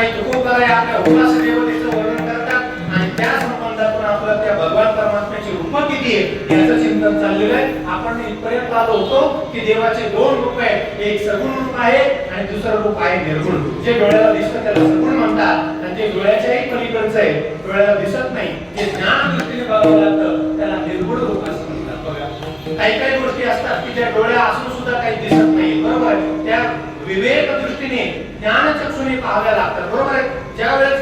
आणि तुकोबराय आपल्या उपास देवतेचं वर्णन करतात आणि त्या संबंधातून आपल्याला त्या भगवान परमात्म्याची रूप किती आहे याचं चिंतन चाललेलं आहे. आपण इथपर्यंत आलो होतो की देवाचे दोन रूप आहेत. एक सगुण रूप आहे आणि दुसरं रूप आहे निर्गुण. जे डोळ्याला दिसतं त्याला सगुण म्हणतात. आणि जे डोळ्याच्याही पलीकडचं आहे डोळ्याला दिसत नाही जे ज्ञान दृष्टीने बघावं लागतं त्याला निर्गुण रूप असं म्हणतात. बघा. काही काही गोष्टी असतात की ज्या डोळ्या असून सुद्धा काही दिसत नाही. बरोबर? त्या विवेक दृष्टीने ज्ञान चक्षुने पाहाव्या लागतात बरोबर आहे? ज्या वेळेस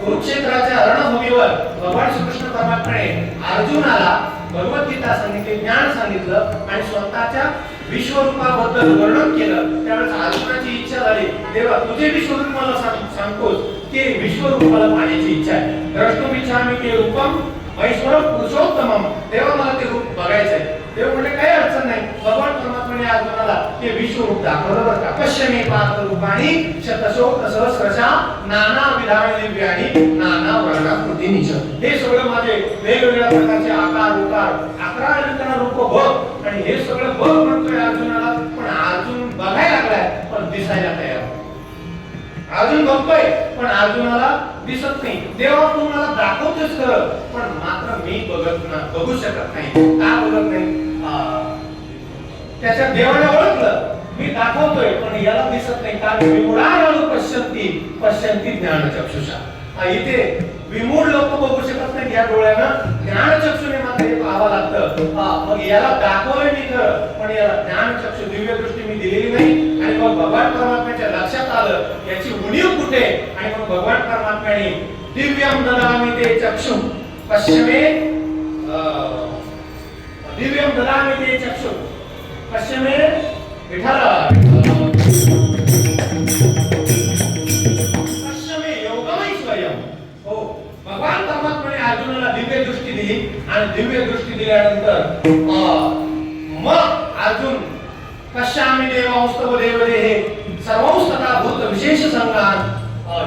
कुरुक्षेत्राच्या रणभूमीवर भगवान श्रीकृष्ण परमात्माने अर्जुनाला भगवद्गीता सांगितली ज्ञान सांगितलं आणि स्वतःच्या विश्वरूपाबद्दल वर्णन केलं त्यावेळेस अर्जुनाची इच्छा झाली देवा तुझे विश्वरूप मला सांग सांगतोस की विश्वरूप मला पाहण्याची इच्छा आहे. द्रष्टुम द्रष्टुमिच्छामि ते रूपम ऐश्वर पुरुषोत्तमम. देवा मला ते रूप बघायचंय. देव म्हणजे काही अडचण नाही. भगवान परमात्माने अर्जुनाला ते बरं का? रूपाणी शतशोक सहस्रशा नाना विधान नाना वर्णाकृतीनिच हे सगळं माझे वेगवेगळ्या प्रकारचे आकार उकार अकरा रूप बघ. आणि हे सगळं बघ म्हणतोय अर्जुनाला पण अर्जुन बघायला लागलाय पण दिसायला तयार अर्जुन बघतोय पण अर्जुनाला दिसत नाही. देवा तू मला दाखवतोस खरं पण मात्र मी बघत ना बघू शकत नाही. का बघत नाही? त्याच्या देवाने ओळखलं. मी दाखवतोय पण याला दिसत नाही. कारण विमुळाळू पश्यंती पश्यंती ज्ञान चक्षुषा इथे विमूळ लोक बघू शकत नाही या डोळ्यानं. ज्ञान चक्षुने मात्र हे पाहावं लागतं मग याला दाखवलंय मी खरं पण याला ज्ञान चक्षु दिव्य दृष्टी मी दिलेली नाही. आणि मग भगवान परमात्म्याच्या लक्षात आलं याची उणीव कुठे? आणि मग भगवान परमात्म्याने दिव्यम ददामी ते चक्षु. पश्चिमे दिव्यम ददामी ते चक्षु. पश्चिमे हो भगवान अर्जुनाला दिव्य दृष्टी दिली आणि दिव्य दृष्टी दिल्यानंतर मग अर्जुन पश्यामी देवांस्तव देवदे हे सर्वंस्तता भूत विशेष संगान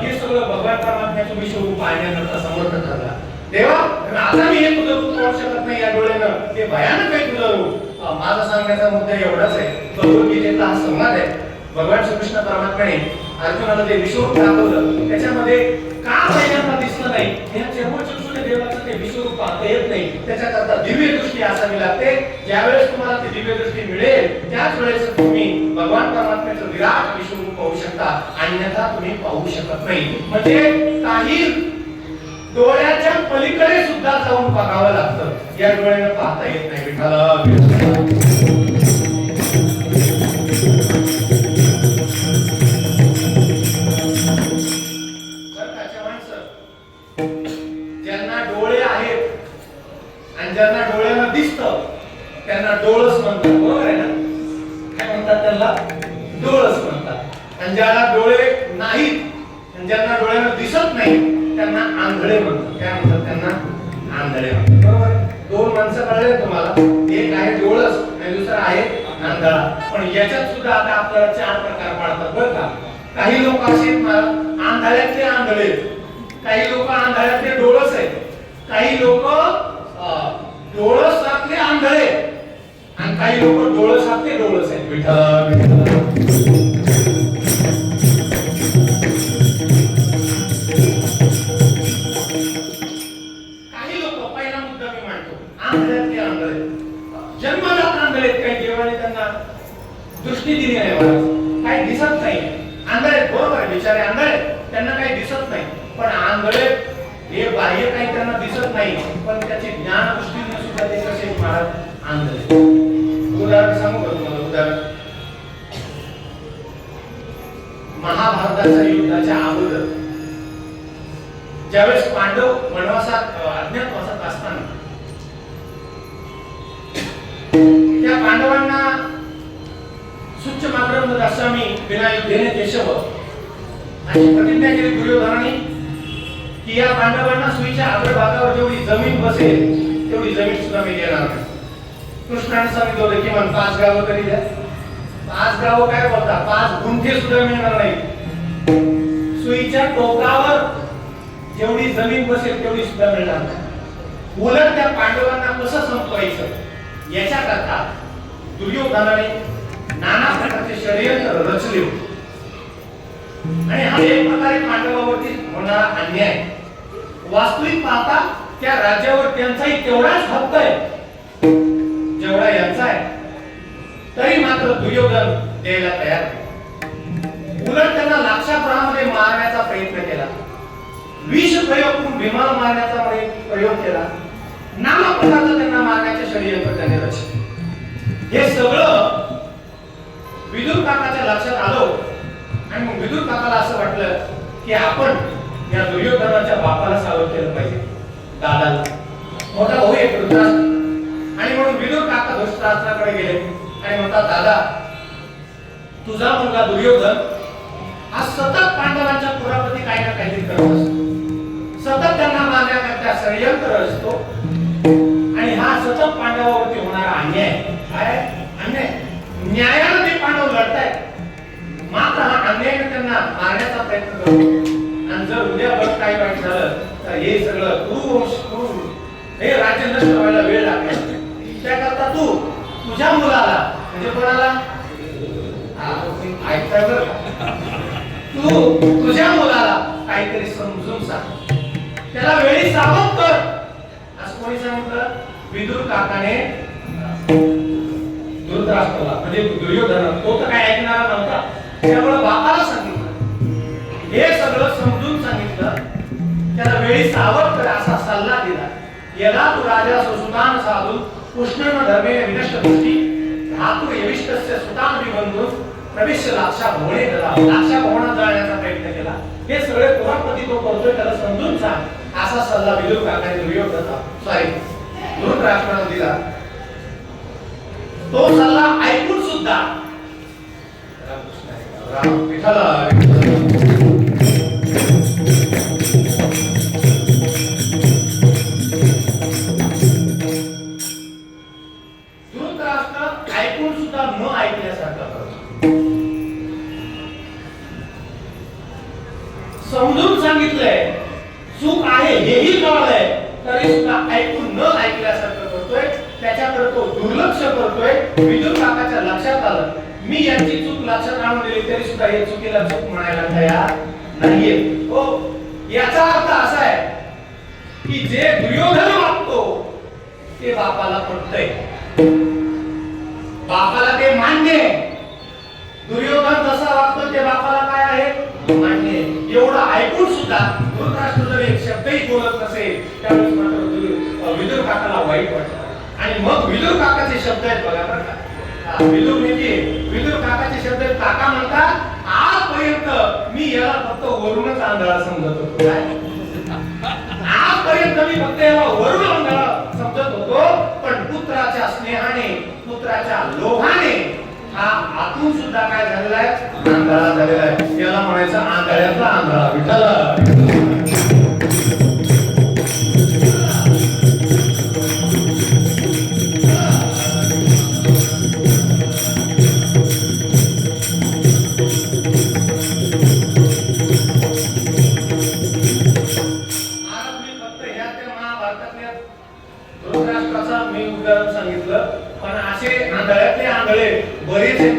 हे सगळं भगवान परमात्म्याचं विश्वरूप पाहण्याकरता समर्थ ठरला. देवा आता मी हे तुझं करू शकत नाही या डोळ्यानं. हे भयानक आहे तुझं रूप. माझा सांगण्याचा मुद्दा एवढाच आहे. भगवद्गीतेतला हा संवाद आहे भगवान श्रीकृष्ण परमात्म्याने अर्जुनाला जे विश्वरूप दाखवलं. त्याच्यामध्ये का पहिल्यांदा दिसलं नाही? या चर्मचक्षुने देवाचं ते विश्वरूप पाहता येत नाही. त्याच्याकरता दिव्य दृष्टी असावी लागते. ज्यावेळेस तुम्हाला ती दिव्य दृष्टी मिळेल त्याच वेळेस तुम्ही भगवान परमात्म्याचं विराट विश्वरूप पाहू शकता. अन्यथा तुम्ही पाहू शकत नाही. म्हणजे काही डोळ्याच्या पलीकडे सुद्धा जाऊन पाहावं लागतं. या डोळ्यानं पाहता येत नाही. ज्यांना डोळे आहेत आणि ज्यांना दिसतं त्यांना आहे ना काय म्हणतात त्यांना म्हणतात आणि ज्याला डोळे नाहीत आणि ज्यांना दिसत नाही त्यांना आंधळे म्हणतात. काय म्हणतात त्यांना? आंधळे म्हणतात. बरोबर? दोन माणसं कळले तुम्हाला? एक आहे डोळस आणि दुसरा आहे आंधळा पण याच्यात सुद्धा आता आपल्याला चार प्रकार पाळतात बरं का? काही लोक असे आंधळ्यातले आंधळे आहेत. काही लोक आंधळ्यातले डोळस आहेत. काही लोक डोळसातले आंधळे आणि काही लोक डोळसातले डोळस आहेत विठ्ठल. विठ्ठल. आंधळे आहेत, बरोबर आहे बिचारे आंधळे. आहेत. त्यांना काही दिसत नाही. पण आंधळे हे बाह्य काही त्यांना दिसत नाही. पण त्याची ज्ञान दृष्टीने सुद्धा ते कसे महाराज आंधळे. उदाहरण सांगू का तुम्हाला? उदाहरण. महाभारताच्या युद्धाच्या अगोदर ज्यावेळेस पांडव वनवासात अज्ञातवासात असताना त्या पांडवांना सुच्च मात्र दशामी विनायक युद्धेने केशव आणि प्रतिज्ञा केली दुर्योधनाने की या पांडवांना सुईच्या अग्रभागावर जेवढी जमीन बसेल तेवढी जमीन सुद्धा मी देणार नाही. कृष्णाने सांगितलं होतं किमान पाच गावं तरी द्या? पाच गावं काय बोलता? पाच गुंठे सुद्धा मिळणार नाही. सुईच्या टोकावर जेवढी जमीन बसेल तेवढी सुद्धा मिळणार नाही. उलट त्या पांडवांना कसं संपवायचं याच्याकरता दुर्योधनाने नाना प्रकारचे षडयंत्र रचले होते. आणि हा एक प्रकारे पांडवावरती होणारा अन्याय. वास्तविक पाहता त्या राज्यावर त्यांचाही तेवढाच हक्क आहे जेवढा यांचा आहे. तरी मात्र दुर्योधन द्यायला तयार उलट त्यांना लाक्षाप्रमाणे मारण्याचा प्रयत्न केला. विष प्रयोग करून भीमाला मारण्याचा प्रयोग केला. नाना प्रकारचं त्यांना मारण्याचे षडयंत्र त्यांनी रचले. हे सगळं विदुर काकाच्या लक्षात आलो आणि मग विदुर काकाला असं वाटलं की आपण या दुर्योधनाच्या बापाला सावध केलं पाहिजे. दादाला. मोठा भाऊ एक आणि म्हणून विदुर काका धृष्टराष्ट्राकडे गेले. आणि म्हणतात दादा तुझा मुलगा दुर्योधन हा सतत पांडवांच्या पुराप्रती काही ना काहीतरी करत असतो. सतत त्यांना मारण्याकरता षडयंत्र असतो आणि हा सतत पांडवावरती होणारा अन्याय. काय? अन्याय. न्यायानं ते पांडव लढतायत मात्र हा अन्यायाने त्यांना मारण्याचा प्रयत्न करतो. आणि जर उद्या बघ काही वाईट झालं तर हे सगळं कुरुवंश कुरु हे राज्य नष्ट व्हायला वेळ लागेल त्याकरता तू तुझ्या मुलाला म्हणजे कोणाला? हा, ऐकताय बरं तू तुझ्या मुलाला काहीतरी समजून सांग. त्याला वेळी सावध कर. असं कोणी सांगितलं? विदुर काकाने? धृतराष्ट्राला म्हणजे दुर्योधन तो तर काय ऐकणारा नव्हता. त्यामुळे बापाला सांगितलं. हे सगळं समजून सांगितलं. त्याला वेळी सावध कर असा सल्ला दिला. यदा तू राजा सुसुतान साधू कृष्णन धर्मे विनष्ट दृष्टी धातू यविष्टस्य सुतान विबंधून प्रविश्य लाक्षा भोळे करा. लाक्षा भवनात जाण्याचा प्रयत्न केला. हे सगळे पुरापती तो करतोय त्याला समजून सांग. असा सल्ला विदुर काकाने दुर्योधन सॉरी धृतराष्ट्राला दिला. तो सल्ला ऐकून सुद्धा. राम विठ्ठल वाटतं विदुर काकाचे शब्द आहेत बघा बरं का. हा, विदुर म्हणजे विदुर काकाचे शब्द आहेत. काका म्हणतात आजपर्यंत मी याला फक्त वरूनच आंधळा समजत होतो. काय? आजपर्यंत मी फक्त याला वरून आंधळा समजत होतो पण पुत्राच्या स्नेहाने पुत्राच्या लोभाने हा आतून सुद्धा काय झालेला आहे? आंधळा झालेला आहे. याला म्हणायचं आंधळ्यातला आंधळा विठ्ठल.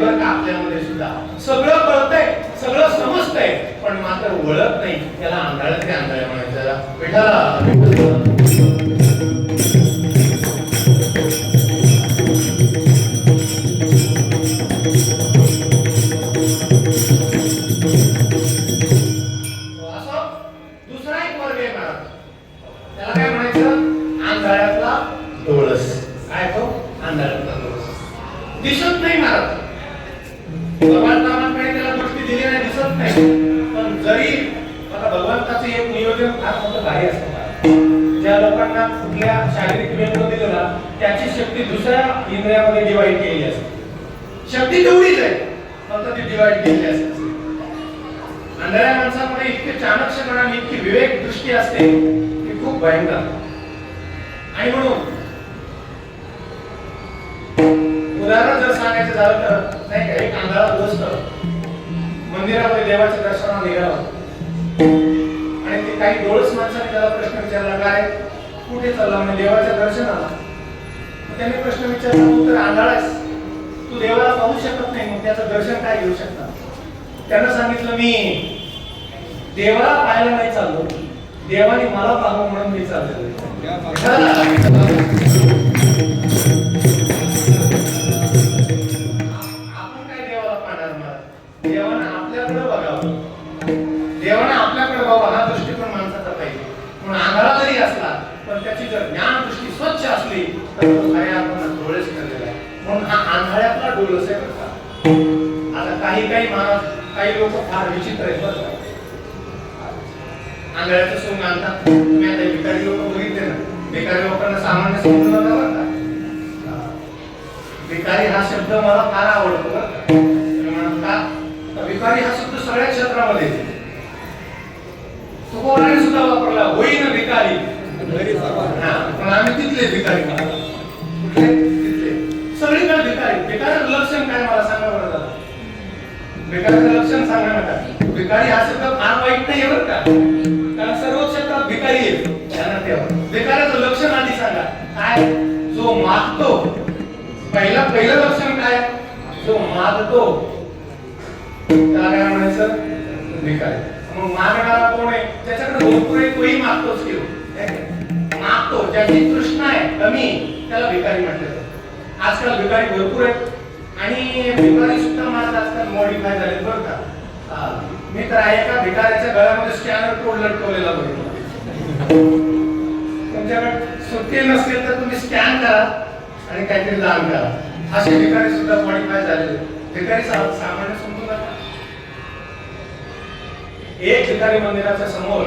बरं का आपल्यामध्ये सुद्धा. सगळं कळतंय सगळं समजतंय पण मात्र ओळख नाही. त्याला आंधळ्यातले आंधळे म्हणायचं बेटा इंद्रियामध्ये डिवाइड केली असते. शक्ती तेवढीच आहे फक्त ती डिवाइड केली असते. आंधळ्या माणसामध्ये इतके चाणक्षपणा आणि इतकी विवेक दृष्टी असते ती खूप भयंकर. आणि म्हणून उदाहरण जर सांगायचं झालं तर नाही का एक आंधळा दोस्त मंदिरामध्ये देवाच्या दर्शनाला निघाला आणि ते काही डोळस माणसाने त्याला प्रश्न विचारला काय कुठे चालला? म्हणजे देवाच्या दर्शनाला. त्याने प्रश्न विचारला तू तर आंधळास तू देवाला पाहू शकत नाही मग त्याचं दर्शन काय घेऊ शकता? त्यानं सांगितलं मी देवाला पाहायला नाही चाललो. देवाने मला पाहावं म्हणून मी चाललो देवाला पाहणार असला पण त्याची जर ज्ञान दृष्टी स्वच्छ असली म्हणून हा आंधळ्यातला डोळस आहे बरं आता काही काही महाराज काही लोक फार विचित्र आहेत बरं का आंधळ्याचं सोंग आणतात तुम्ही आता भिकारी लोक बघितले ना भिकारी लोकांना सामान्य समजून नका बरं का भिकारी हा शब्द मला फार आवडतो बरं का तुम्ही भिकारी हा शब्द सगळ्या क्षेत्रामध्ये येतो. सुद्धा वापरला होईन भिकारी पण आम्ही तिथले भिकारी सगळीकडे भिकारी भिकारीचं लक्षण काय मला सांगा बरं दादा. लक्षण सांगा नका भिकारी हा शब्द फार वाईट नाही बरं का? कारण सर्व क्षेत्रात भिकारी आहे ध्यानात ठेवा लक्षण आधी सांगा. काय? जो मागतो. पहिला पहिलं लक्षण काय? जो मागतो. त्याला काय म्हणायचं? भिकारी. मग मागणारा कोण आहे? त्याच्याकडे भरपूर आहे. तोही मागतोच घेऊ हो. मागतो. ज्याची तृष्णा आहे कमी. त्याला भिकारी म्हटलं जातं. आजकाल भिकारी भरपूर आहेत. आणि भिकारी सुद्धा माझं आजकाल मॉडिफाय झाले बरं का. मी तर एका भिकाऱ्याच्या गळ्यामध्ये स्कॅनर कोड लटकवलेला बघितला. तुमच्याकडे सुट्टी नसतील तर तुम्ही स्कॅन करा आणि काहीतरी दान करा. असे भिकारी सुद्धा मॉडिफाय झालेले भिकारी सामान्य समजून नका एक भिकारी मंदिराच्या समोर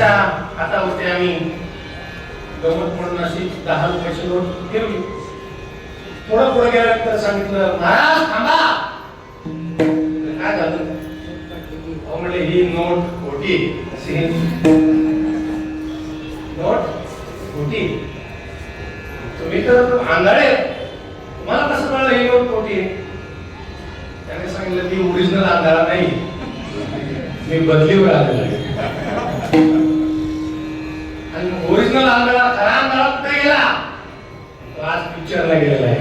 त्याच्या हातावरती आम्ही गमत म्हणून अशी दहा रुपयाची नोट फिरवली. थोडं पुढे गेल्यानंतर सांगितलं महाराज थांबा. काय झालं? म्हणले ही नोट खोटी अशी नोट खोटी तुम्ही तर आंधळे तुम्हाला कसं कळलं ही नोट खोटी त्याने सांगितलं ती ओरिजिनल आंधळा नाही. मी बदलीवर आलेलो आहे. गेला. तो आज पिक्चरला गेलेला आहे.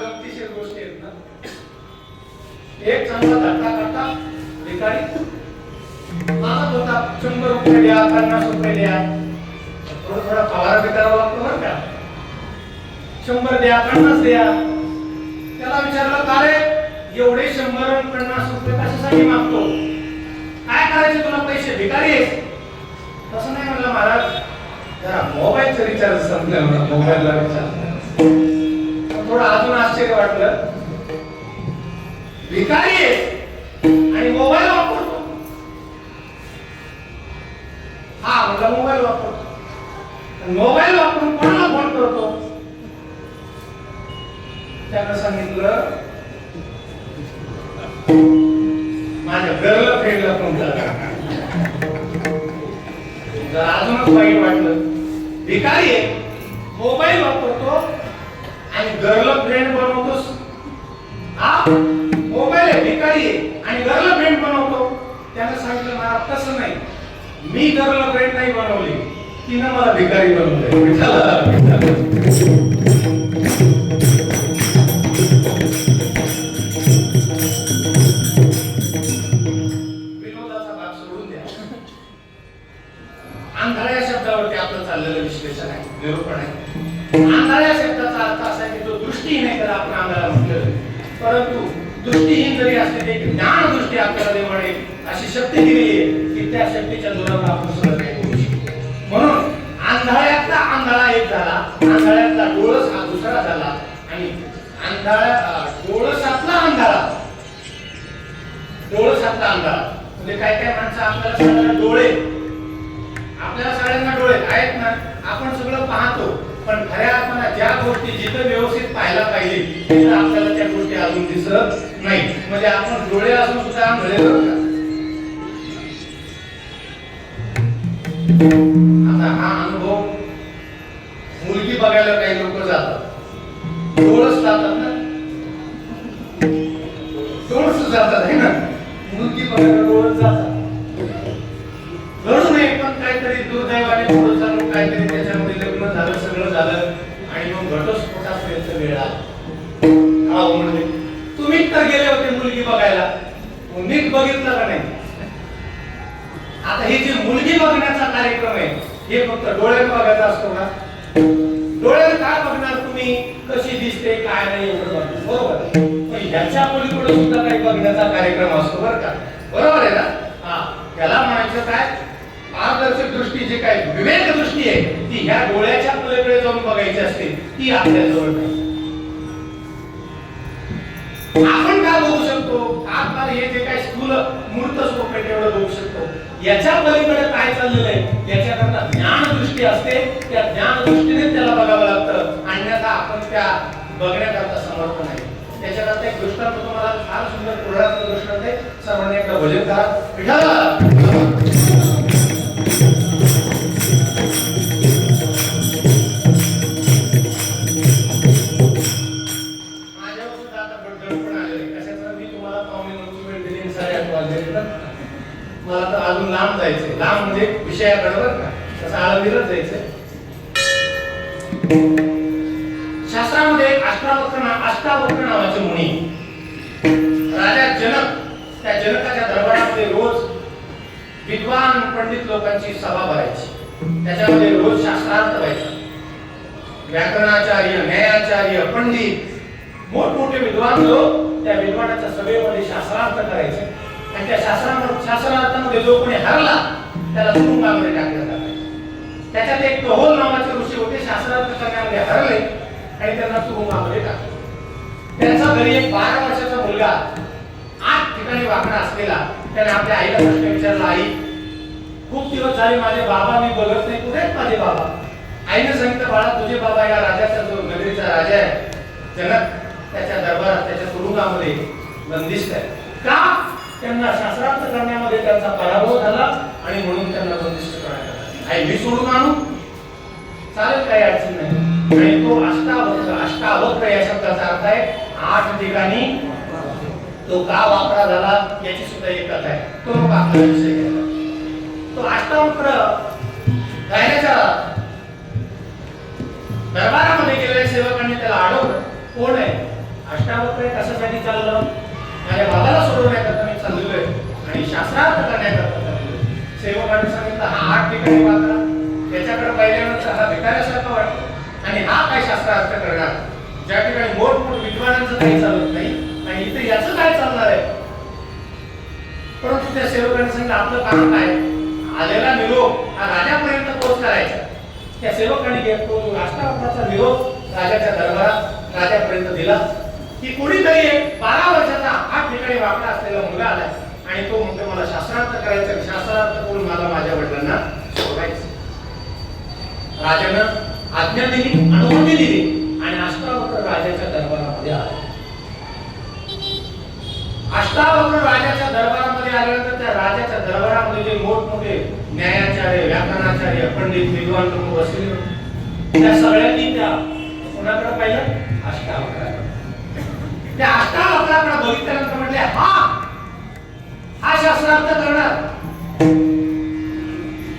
गमतीशीर गोष्टी आहेत ना. एक चांगला धक्का करता भिकारी. मागत होता शंभर रुपये द्या पन्नास रुपये द्या. थोडा बी करावा लागतो बरं का? शंभर द्या पन्नास द्या. त्याला विचारलं का रे? एवढे शंभर पन्नास रुपये कशासाठी मागतो? काय करायचे तुला? पैसे भिकारी आहेस तसं नाही म्हणलं महाराज. जरा मोबाईलचं रिचार्ज संपलं म्हणा मोबाईलला रिचार्ज थोडं अजून आश्चर्य वाटलं. भिकारी आहे आणि मोबाईल वापरतो. हा म्हणला मोबाईल वापरतो. मोबाईल वापरून कोणाला फोन करतो? त्यानं सांगितलं माझ्या गर्ल फ्रेंडला फोन झाला. अजूनच वाईट वाटलं? भिकारी आहे. मोबाईल वापरतो आणि गर्ल फ्रेंड बनवतोस. हा? मोबाईल आहे भिकारी आहे. आणि गर्ल फ्रेंड बनवतो. त्यानं सांगितलं मला तसं नाही. मी गर्ल फ्रेंड नाही बनवली. तिनं मला भिकारी बनवलंय. आंधळ्या शब्दावरती आपलं चाललेलं विश्लेषण आहे निरूपण आहे. आंधळ्या शब्दाचा अर्थ असा की तो दृष्टीहीन आहे तर आपण आंधळा म्हटलं. परंतु दृष्टीहीन जरी असले तरी ज्ञान दृष्टी आपल्याला देवाने अशी शक्ती दिली आहे की त्या शक्तीच्या जोरावर आपण सहज काही करू शकतो म्हणून आंधळ्यातला आंधळा एक झाला आंधळ्यातला डोळस हा दुसरा झाला आणि आंधळ्या डोळसातला अंधारा. डोळसातला अंधारा. म्हणजे काय काय माणसं आपल्याला डोळे आपल्या सगळ्यांना डोळे आहेत ना आपण सगळं पाहतो. पण खऱ्या अर्थानं ज्या गोष्टी जिथं व्यवस्थित पाहायला पाहिजे तिथं आपल्याला त्या गोष्टी अजून दिसत नाही. म्हणजे आपण डोळे असून सुद्धा आंधळे आता हा अनुभव मुलगी बघायला काही लोक जातात. डोळस जातात ना? डोळस जातात आहे ना? मुलगी बघायला नाही? आता ही जी मुलगी बघण्याचा कार्यक्रम आहे हे फक्त डोळ्यात बघायचा असतो का? डोळ्यात काय बघणार तुम्ही? कशी दिसते काय नाही एवढं बरोबर. पण ह्याच्या पलीकडे सुद्धा काही बघण्याचा कार्यक्रम असतो बरं का? बरोबर आहे ना? हा. त्याला म्हणायचं काय? पारदर्शक दृष्टी जी काय विवेक दृष्टी आहे ती ह्या डोळ्याच्या पलीकडे जाऊन बघायची असते ती आपल्या जवळ नाही. आपण काय बघू शकतो? आत्मा हे जे काय स्थूल मूर्त स्वरूप आहे तेवढं बघू शकतो. याच्या पलीकडे काय चाललेलं आहे? याच्याकरता ज्ञान दृष्टी असते. त्या ज्ञान दृष्टीने त्याला बघावं लागतं. अन्यथा आपण त्या बघण्याकरता समर्थ नाही. त्याच्याकरता एक दृष्टांत तुम्हाला फार सुंदर पुराणाचं दृष्टांत आहे. सर्वांनी एकदा भजन करा. विठाला म्हणजे विषयाकडे बरं का? तसं आळंदीलाच जायचंय. शास्त्रामध्ये अष्टावक्र अष्टावक्र नावाचे मुनी. राजा जनक त्या जनकाच्या दरबारामध्ये रोज विद्वान पंडित लोकांची सभा भरायची. त्याच्यामध्ये रोज शास्त्रार्थ व्हायचा. व्याकरणाचार्य न्यायाचार्य पंडित मोठमोठे विद्वान लोक त्या विद्वानाच्या सभेमध्ये शास्त्रार्थ करायचे. आणि त्या शास्त्रा शास्त्रार्थामध्ये जो कोणी हरला त्याला तुरुंगामध्ये टाकलं जायचं त्याच्यात एक कहोल नावाचे ऋषी होते शास्त्रार्थ करण्यामध्ये हरले आणि त्यांना तुरुंगामध्ये टाकले त्यांचा घरी एक बारा वर्षाचा मुलगा आठ ठिकाणी वाकडा असलेला त्याने आपल्या आईला प्रश्न विचारला आई खूप दिवस झाले माझे बाबा मी बघत नाही. कुठे माझे बाबा? आईने सांगितलं बाळा तुझे बाबा या राजाचा जो नगरीचा राजा आहे जनक त्याच्या दरबारात त्याच्या तुरुंगामध्ये बंदिस्त आहे. का? त्यांना शास्त्रार्थ करण्यामध्ये त्यांचा पराभव झाला आणि म्हणून त्यांना बंदिस्त करण्यात आला. आई मी सोडून आणू? चालेल काही अडचण नाही. आणि तो अष्टावक्र अष्टावक्र या शब्दाचा अर्थ आहे आठ ठिकाणी तो का वापरा झाला याची सुद्धा एक कथा आहे. तो मग आपला विषय तो अष्टावक्र त्याच्याकडे पाहिल्यानंतर हा भिकाऱ्यासारखा वाटतो. आणि हा काय शास्त्रार्थ करणार? ज्या ठिकाणी मोठमोठ विद्वानांचं काही चालत नाही आणि इथे याचं काय चालणार आहे? परंतु त्या सेवकांनी सांगितलं आपलं काम काय? आलेला निरोप हा राजापर्यंत पोच करायचा. त्या सेवकांनी घेत तो राष्ट्राचा निरोप राजाच्या दरबारात राजापर्यंत दिला. की कोणीतरी एक बारा वर्षाचा आठ ठिकाणी वाकडा असलेला मुलगा आलाय. आणि तो म्हणतो मला शास्त्रार्थ करायचा शास्त्रार्थ करून मला माझ्या वडिलांना राजानं आज्ञा दिली अनुमती दिली आणि अष्टावक्र राजाच्या दरबारामध्ये आला. अष्टावक्र राजाच्या दरबारामध्ये आल्यानंतर त्या राजाच्या दरबारामध्ये जे मोठमोठे न्यायाचार्य व्याकरणाचार्य पंडित विद्वान लोक बसले त्या सगळ्यांनी त्या कोणाकडे पाहिलं? अष्टावक्राकडे. त्या अष्टावक्राकडे बघितल्यानंतर म्हटले हा! हा शास्त्रार्थ करणार.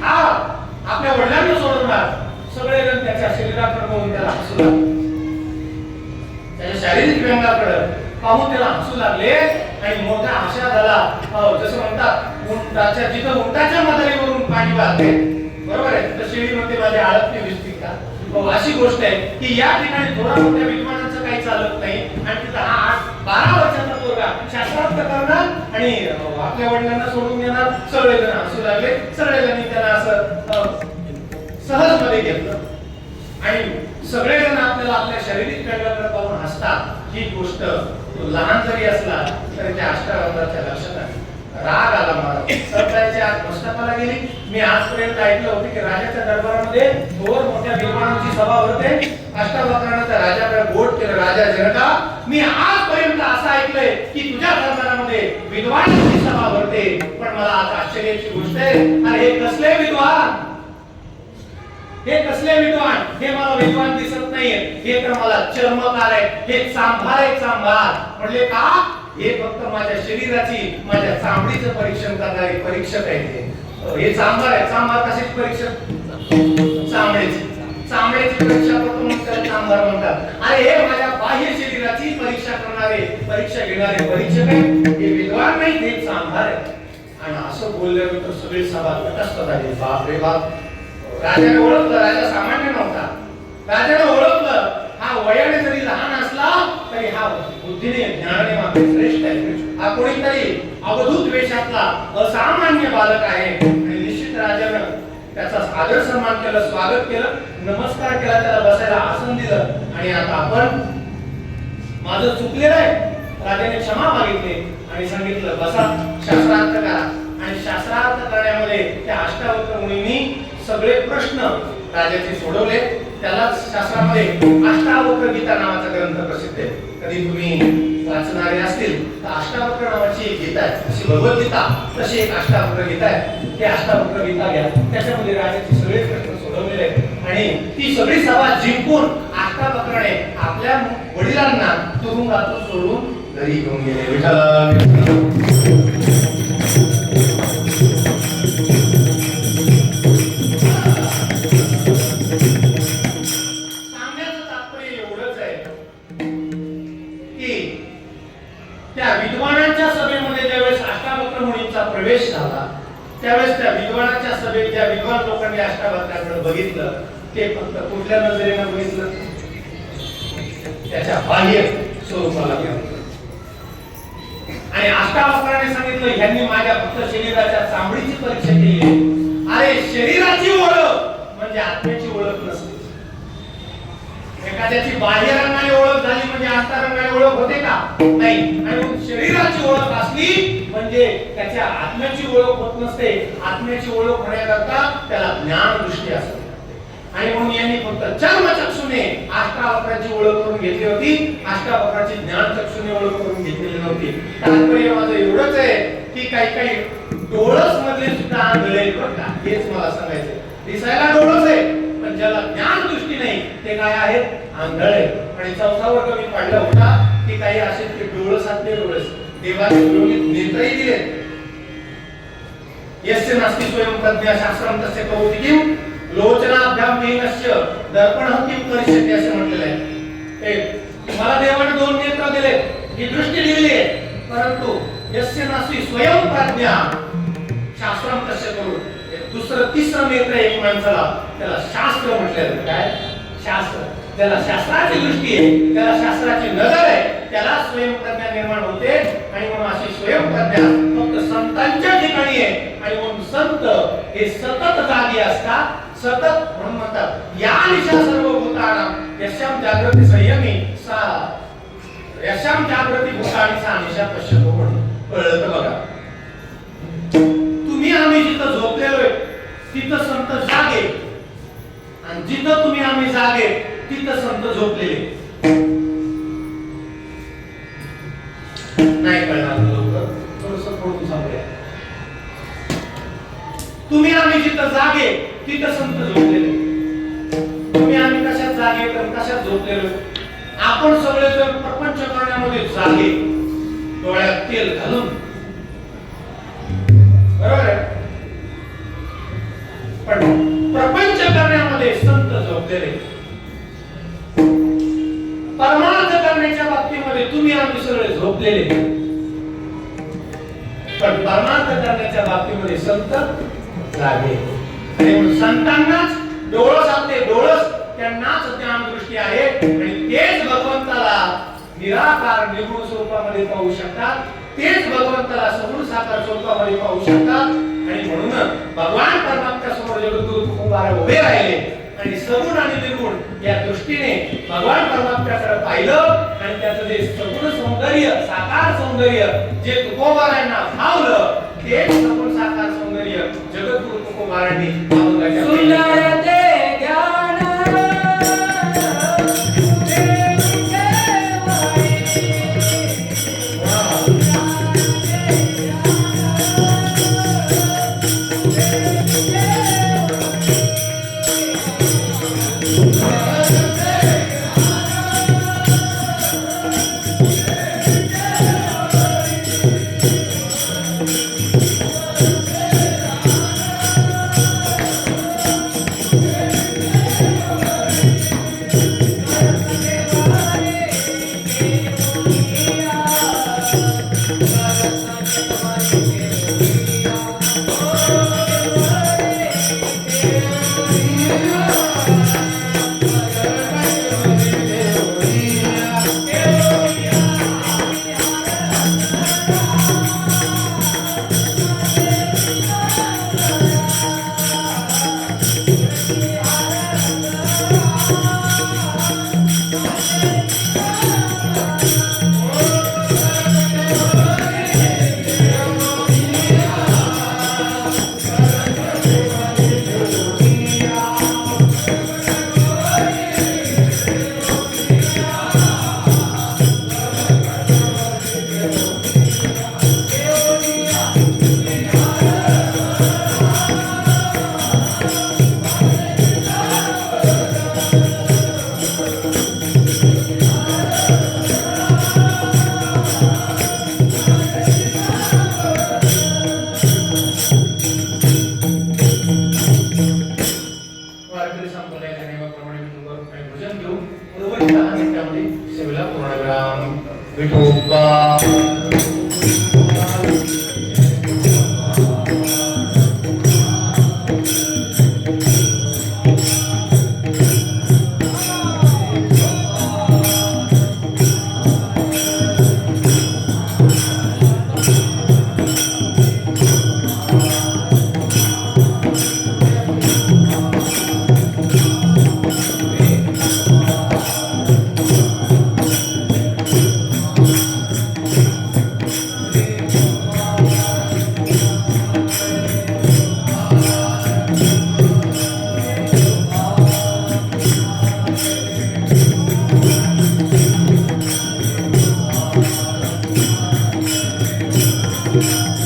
हा आपल्या वडिलांना सोडवणार. सगळेजण त्याच्या शरीराकडे बघून त्याला हसू लागले. त्याच्या शारीरिक व्यंगाकडे पाहून त्याला हसू लागले आणि मोठा आशा झाला. हो, जसं म्हणतात उंटाच्या जिथं उंटाच्या मदारीवरून पाणी वाहते. बरोबर आहे? तर शेळीमध्ये माझे आळत दिसते का? हो, अशी गोष्ट आहे की या ठिकाणी थोडा मोठ्या विद्वानाचं काही चालत नाही आणि तिथं हा आठ बारा वर्षाचा पोरगा शास्त्रार्थ करणार आणि आपल्या वडिलांना सोडून देणार. सगळेजण हसू लागले. सगळेजणी त्याला असं मध्ये घेतलं आणि सगळेजण आपल्याला आपल्या शारीरिक व्यंगाकडे पाहून हसतात. ही गोष्ट तो लहान जरी असला तरी त्या अष्टावंदाच्या लक्षात आली. राग आला मला. सरकारच्या आज मस्तकाला गेली. मी आजपर्यंत ऐकलं होतं की राजाच्या दरबारामध्ये थोर मोठ्या विद्वानांची सभा होते. अष्टावकरणाचा राजाकडे बोट केलं राजा जनका मी आजपर्यंत असं ऐकलंय की तुझ्या दरबारामध्ये विद्वानांची सभा भरते पण मला आज आश्चर्याची गोष्ट आहे. अरे हे कसले विद्वान? हे कसले विद्वान? हे मला विद्वान दिसत नाहीये. हे तर मला चर्मकार आहे हे चांभार आहे चांभार. म्हणले का? हे फक्त माझ्या शरीराची माझ्या चांबडीचं परीक्षण करणारे परीक्षक आहे हे. हे चांभार आहे चांभार कशाची परीक्षक? चामड्याची चांबड्याची परीक्षा करतो म्हणून त्याला चांभार म्हणतात? अरे हे माझ्या बाह्य शरीराची परीक्षा करणारे परीक्षा घेणारे परीक्षक आहे हे विद्वान नाही हे चांभार आहे आणि असं बोलल्यानंतर सगळे सभा तटस्थ झाले. बाप रे बाप. राजाने ओळखलं राजा सामान्य नव्हता. राजाने ओळखलं हा वयाने जरी लहान असला तरी हा बुद्धीने ज्ञानाने मागे श्रेष्ठ आहे. हा कोणीतरी अवधूत वेशातला असामान्य बालक आहे. आणि निश्चित राजानं त्याचा आदर सन्मान केलं स्वागत केलं नमस्कार केला त्याला बसायला आसन दिलं. आणि आता आपण माझं चुकलेलं आहे. राजाने क्षमा मागितली आणि सांगितलं बसा शास्त्रार्थ करा. आणि शास्त्रार्थ करण्यामध्ये त्या अष्टावक्र मुनींनी सगळे प्रश्न राजाचे सोडवले. त्याला शास्त्रामध्ये अष्टावक्र गीता नावाचा ग्रंथ प्रसिद्ध आहे. कधी तुम्ही वाचणारे असतील तर अष्टावक्र नावाची एक गीता आहे. जशी भगवद्गीता तशी एक अष्टावक्र गीता आहे. ते अष्टावक्र गीता घ्या. त्याच्यामध्ये राजाचे सगळे प्रश्न सोडवलेले आहेत. आणि ती सगळी सभा जिंकून अष्टावक्राने आपल्या वडिलांना तुरुंगातून सोडून घरी घेऊन गेले. विठ्ठल! लोकांनी अष्टावक्राकडे बघितलं ते फक्त कुठल्या नजरेनं बघितलं? त्याच्या बाह्य स्वरूपाला बघितलं आणि अष्टावक्राने सांगितलं ह्यांनी माझ्या फक्त शरीराच्या चांबडीची परीक्षा केली अरे शरीराची ओळख म्हणजे आत्म्याची ओळख नसते. एखाद्याची बाह्य रंगाने ओळख झाली म्हणजे अंतरंगाने ओळख होते का? नाही. आणि मग शरीराची ओळख असली म्हणजे त्याच्या आत्म्याची ओळख होत नसते. आत्म्याची ओळख होण्याकरता त्याला ज्ञान दृष्टी असते आणि म्हणून यांनी फक्त चर्मचक्षुने अष्टावक्राची ओळख करून घेतली होती. अष्टावक्राची ज्ञान चक्षुने ओळख करून घेतलेली नव्हती. तात्पर्य माझं एवढंच आहे की काही काही डोळस मधले सुद्धा आंधळे आहेत बरं का? हेच मला सांगायचं दिसायला डोळस आहे. पण ज्याला ज्ञान दृष्टी नाही ते काय आहेत? आंधळे. आणि चौथा वर्ग मी पाडला. होता की काही असे ते डोळसातले डोळस देवाने नेत्रही दिले. यस्य नास्ति स्वयं प्रज्ञा शास्त्रम तस्य कौति किम लोचनाभ्याम हीनस्य दर्पण किम करिष्यते असे म्हटलेलं आहे. एक मला देवाने दोन नेत्र दिले. ही दृष्टी दिलेली आहे. परंतु यस्य नास्ति स्वयं प्रज्ञा शास्त्रम तस्य करू दुसरं तिसरं नेत्र एक माणसाला त्याला शास्त्र म्हटलेलं काय? शास्त्र. त्याला शास्त्राची दृष्टी आहे. त्याला शास्त्राची नजर आहे. त्याला स्वयंप्रज्ञा निर्माण होते. आणि म्हणून अशी स्वयंप्रज्ञा फक्त संतांच्या ठिकाणी आहे. आणि म्हणून संत हे सतत जागी असतात. सतत म्हणून म्हणतात या निशा सर्व भूतानां यशाम जागृती संयमी सा यशाम जागृती भूतानी सा निशा पश्यतो म्हणून. कळलं तर बघा. तुम्ही आम्ही जिथं झोपलेलोय तिथं संत जागे. आणि जिथं तुम्ही आम्ही जागे तिथं संत झोपलेले. नाही कळणार लवकर थोडस पडून सांगूया. तुम्ही आम्ही जिथं जागे तिथं संत झोपलेले. तुम्ही आम्ही कशात जागे तर कशात झोपलेलो? आपण सगळे जण प्रपंच करण्यामध्ये जागे. डोळ्यात तेल घालून आम्ही सगळे झोपलेले. पण परमार्थ करण्याच्या बाबतीमध्ये संत जागे. आणि संतांनाच डोळस आपले डोळस त्यांनाच ज्ञान दृष्टी आहे. आणि तेच भगवंताला निराकार निर्गुण स्वरूपामध्ये पाहू शकतात. तेच भगवंताला सगुण साकार स्वरूपामध्ये पाहू शकतात. आणि म्हणून भगवान परमात्म्या समोर जगद्गुरु तुकोबारा उभे राहिले आणि सगुण आणि निर्गुण या दृष्टीने भगवान परमात्म्याकडे पाहिलं आणि त्याचं जे सगुण सौंदर्य साकार सौंदर्य जे तुकोबारांना भावलं तेच सगुण साकार सौंदर्य जगद्गुरु तुकोबारांनी अभंगाच्या Thank you. Thank.